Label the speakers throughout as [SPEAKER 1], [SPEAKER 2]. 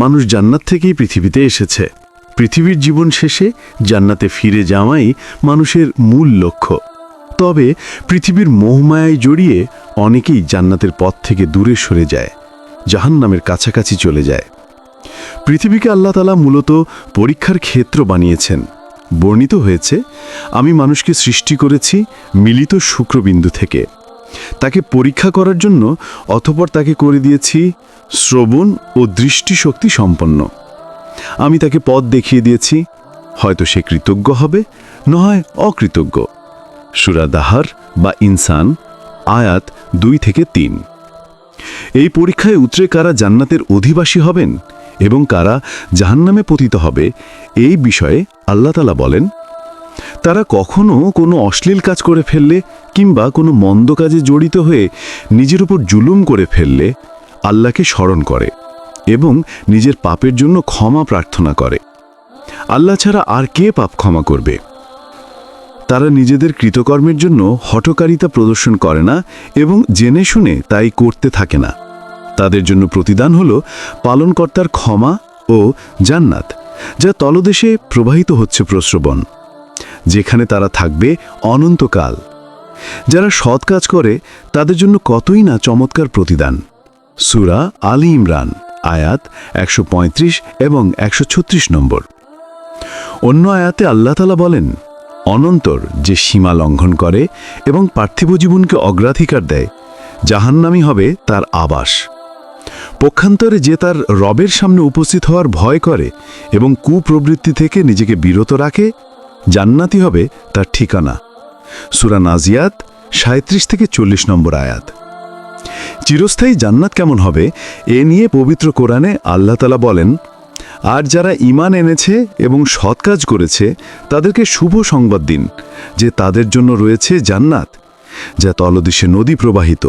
[SPEAKER 1] মানুষ জান্নাত থেকেই পৃথিবীতে এসেছে। পৃথিবীর জীবন শেষে জান্নাতে ফিরে যাওয়াই মানুষের মূল লক্ষ্য। তবে পৃথিবীর মোহমায়ায় জড়িয়ে অনেকেই জান্নাতের পথ থেকে দূরে সরে যায়, জাহান্নামের কাছাকাছি চলে যায়। পৃথিবীকে আল্লাহ তালা মূলত পরীক্ষার ক্ষেত্র বানিয়েছেন। বর্ণিত হয়েছে, আমি মানুষকে সৃষ্টি করেছি মিলিত শুক্রবিন্দু থেকে। তাকে পরীক্ষা করার জন্য অথপর তাকে করে দিয়েছি শ্রবণ ও দৃষ্টিশক্তি সম্পন্ন। আমি তাকে পথ দেখিয়ে দিয়েছি, হয়তো সে কৃতজ্ঞ হবে, নয় অকৃতজ্ঞ। সুরা দাহার বা ইনসান, আয়াত দুই থেকে তিন। এই পরীক্ষায় উতরে কারা জান্নাতের অধিবাসী হবেন এবং কারা জাহান্নামে পতিত হবে, এই বিষয়ে আল্লাহতালা বলেন তারা কখনো কোনো অশ্লীল কাজ করে ফেললে কিংবা কোনো মন্দ কাজে জড়িত হয়ে নিজের উপর জুলুম করে ফেললে আল্লাহকে স্মরণ করে এবং নিজের পাপের জন্য ক্ষমা প্রার্থনা করে। আল্লাহ ছাড়া আর কে পাপ ক্ষমা করবে? তারা নিজেদের কৃতকর্মের জন্য হটকারিতা প্রদর্শন করে না এবং জেনে শুনে তাই করতে থাকে না। তাদের জন্য প্রতিদান হল পালনকর্তার ক্ষমা ও জান্নাত, যা তলদেশে প্রবাহিত হচ্ছে প্রশ্রবণ যেখানে তারা থাকবে অনন্তকাল। যারা সৎ কাজ করে, তাদের জন্য কতই না চমৎকার প্রতিদান। সুরা আলী ইমরান, আয়াত একশো পঁয়ত্রিশ এবং একশো ছত্রিশ নম্বর। অন্য আয়াতে আল্লাহতালা বলেন, অনন্তর যে সীমা লঙ্ঘন করে এবং পার্থিব জীবনকে অগ্রাধিকার দেয়, জাহান্নামি হবে তার আবাস। পক্ষান্তরে যে তার রবের সামনে উপস্থিত হওয়ার ভয় করে এবং কুপ্রবৃত্তি থেকে নিজেকে বিরত রাখে জান্নাতি হবে তার ঠিকানা। সুরা নাজিয়াত সাঁত্রিশ থেকে চল্লিশ নম্বর আয়াত। চিরস্থায়ী জান্নাত কেমন হবে এ নিয়ে পবিত্র কোরআনে আল্লাহতালা বলেন, আর যারা ইমান এনেছে এবং সৎ কাজ করেছে, তাদেরকে শুভ সংবাদ দিন, যে তাদের জন্য রয়েছে জান্নাত, যা তলদেশে নদী প্রবাহিত।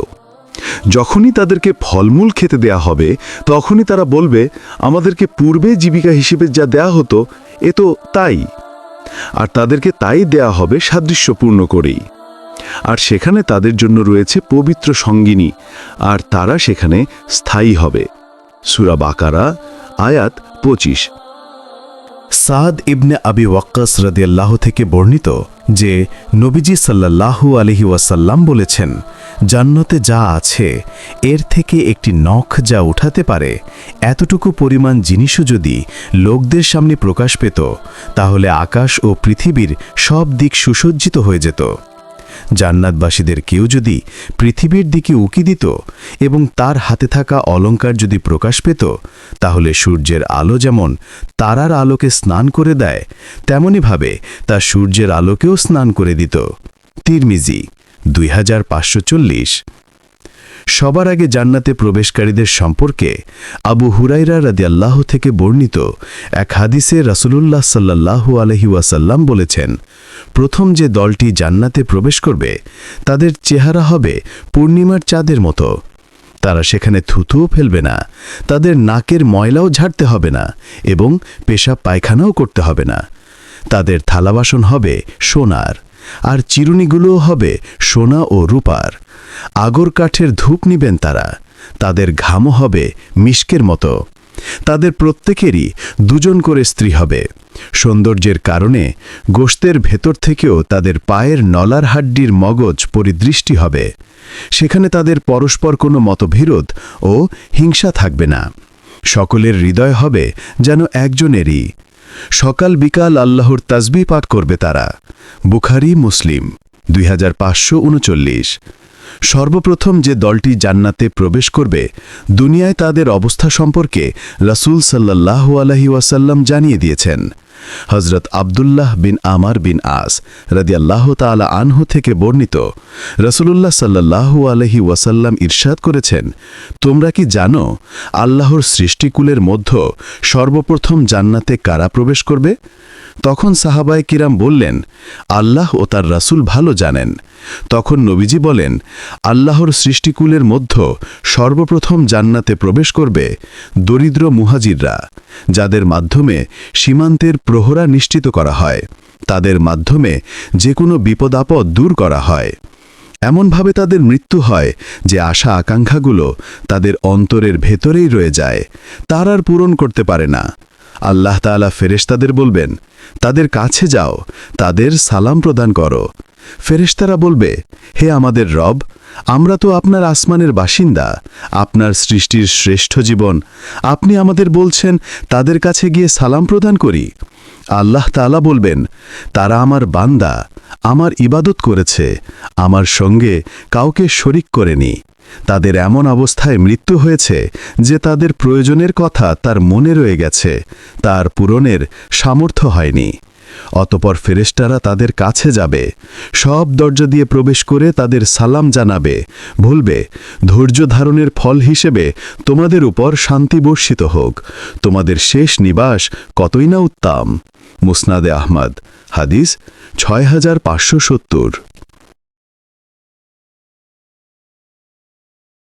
[SPEAKER 1] যখনই তাদেরকে ফলমূল খেতে দেয়া হবে, তখনই তারা বলবে, আমাদেরকে পূর্বে জীবিকা হিসেবে যা দেয়া হতো, এ তো তাই আর তাদেরকে তাই দেয়া হবে সাদৃশ্যপূর্ণ করেই। আর সেখানে তাদের জন্য রয়েছে পবিত্র সঙ্গিনী, আর তারা সেখানে স্থায়ী হবে। সুরা বাকারা, আয়াত পঁচিশ।
[SPEAKER 2] সাদ ইবনে আবি ওয়াক্কাস রদিয়াল্লাহ থেকে বর্ণিত যে, নবীজি সাল্লাল্লাহু আলহি ওয়াসাল্লাম বলেছেন জান্নতে যা আছে, এর থেকে একটি নখ যা উঠাতে পারে, এতটুকু পরিমাণ জিনিসও যদি লোকদের সামনে প্রকাশ পেত, তাহলে আকাশ ও পৃথিবীর সব দিক সুসজ্জিত হয়ে যেত। জান্নাতবাসীদের কেউ যদি পৃথিবীর দিকে উকি দিত এবং তার হাতে থাকা অলঙ্কার যদি প্রকাশ পেত, তাহলে সূর্যের আলো যেমন তারার আলোকে স্নান করে দেয়, তেমনিভাবে তা সূর্যের আলোকেও স্নান করে দিত। তিরমিজি দুই হাজার পাঁচশো চল্লিশ। সবার আগে জান্নাতে প্রবেশকারীদের সম্পর্কে আবু হুরাইরা রাদিয়াল্লাহ থেকে বর্ণিত এক হাদিসে রাসূলুল্লাহ আলহি ওয়াসাল্লাম বলেছেন, প্রথম যে দলটি জান্নাতে প্রবেশ করবে, তাদের চেহারা হবে পূর্ণিমার চাঁদের মতো। তারা সেখানে থুতুও ফেলবে না, তাদের নাকের ময়লাও ঝাড়তে হবে না এবং পেশাব পায়খানাও করতে হবে না। তাদের থালাবাসন হবে সোনার। আর চিরুনিগুলোও হবে সোনা ও রূপার। আগর কাঠের ধূপ নিবেন তারা। তাদের ঘামও হবে মিষ্কের মতো। তাদের প্রত্যেকেরই দুজন করে স্ত্রী হবে। সৌন্দর্যের কারণে গোস্তের ভেতর থেকেও তাদের পায়ের নলার হাড্ডির মগজ পরিদৃষ্টি হবে। সেখানে তাদের পরস্পর কোনো মতবিরোধ ও হিংসা থাকবে না। সকলের হৃদয় হবে যেন একজনেরই। সকাল বিকাল আল্লাহর তাজবি পাঠ করবে তারা। বুখারি, মুসলিম, দুই হাজার পাঁচশো উনচল্লিশ। সর্বপ্রথম যে দলটি জান্নাতে প্রবেশ করবে, দুনিয়ায় তাদের অবস্থা সম্পর্কে রাসুল সাল্লাহ আলহি ওয়াসাল্লাম জানিয়ে দিয়েছেন। হজরত আবদুল্লাহ বিন আমার বিন আস রাদিয়াল্লাহ তালা আনহু থেকে বর্ণিত, রসুলুল্লাহ সাল্লাহু আলহি ওয়াসাল্লাম ইরশাদ করেছেন, তোমরা কি জানো আল্লাহর সৃষ্টিকুলের মধ্য সর্বপ্রথম জান্নাতে কারা প্রবেশ করবে? তখন সাহাবায় কিরাম বললেন, আল্লাহ ও তার রাসূল ভালো জানেন। তখন নবীজি বলেন, আল্লাহর সৃষ্টিকুলের মধ্য সর্বপ্রথম জান্নাতে প্রবেশ করবে দরিদ্র মুহাজিররা, যাদের মাধ্যমে সীমান্তের প্রহরা নিশ্চিত করা হয়। তাদের মাধ্যমে যে কোনো বিপদাপদ দূর করা হয়। এমনভাবে তাদের মৃত্যু হয় যে আশা আকাঙ্ক্ষাগুলো তাদের অন্তরের ভেতরেই রয়ে যায়। তার আর পূরণ করতে পারে না। আল্লাহ তাআলা ফেরেশতাদের বলবেন, তাদের কাছে যাও, তাদের সালাম প্রদান করো। ফেরেশতারা বলবে, হে আমাদের রব, আমরা তো আপনার আসমানের বাসিন্দা, আপনার সৃষ্টির শ্রেষ্ঠ জীবন। আপনি আমাদের বলছেন, তাদের কাছে গিয়ে সালাম প্রদান করি। আল্লাহ তাআলা বলবেন, তারা আমার বান্দা, আমার ইবাদত করেছে, আমার সঙ্গে কাউকে শরিক করেনি। তাদের এমন অবস্থায় মৃত্যু হয়েছে যে তাদের প্রয়োজনের কথা তার মনে রয়ে গেছে, তার পূরণের সামর্থ্য হয়নি। অতপর ফেরেশতারা তাদের কাছে যাবে, সব দরজা দিয়ে প্রবেশ করে তাদের সালাম জানাবে ভুলবে ধৈর্য ধারণের ফল হিসেবে তোমাদের উপর শান্তি বর্ষিত হোক, তোমাদের শেষ নিবাস কতই না উত্তম। মুসনাদে আহমদ হাদিস ছয় হাজার পাঁচশো সত্তর।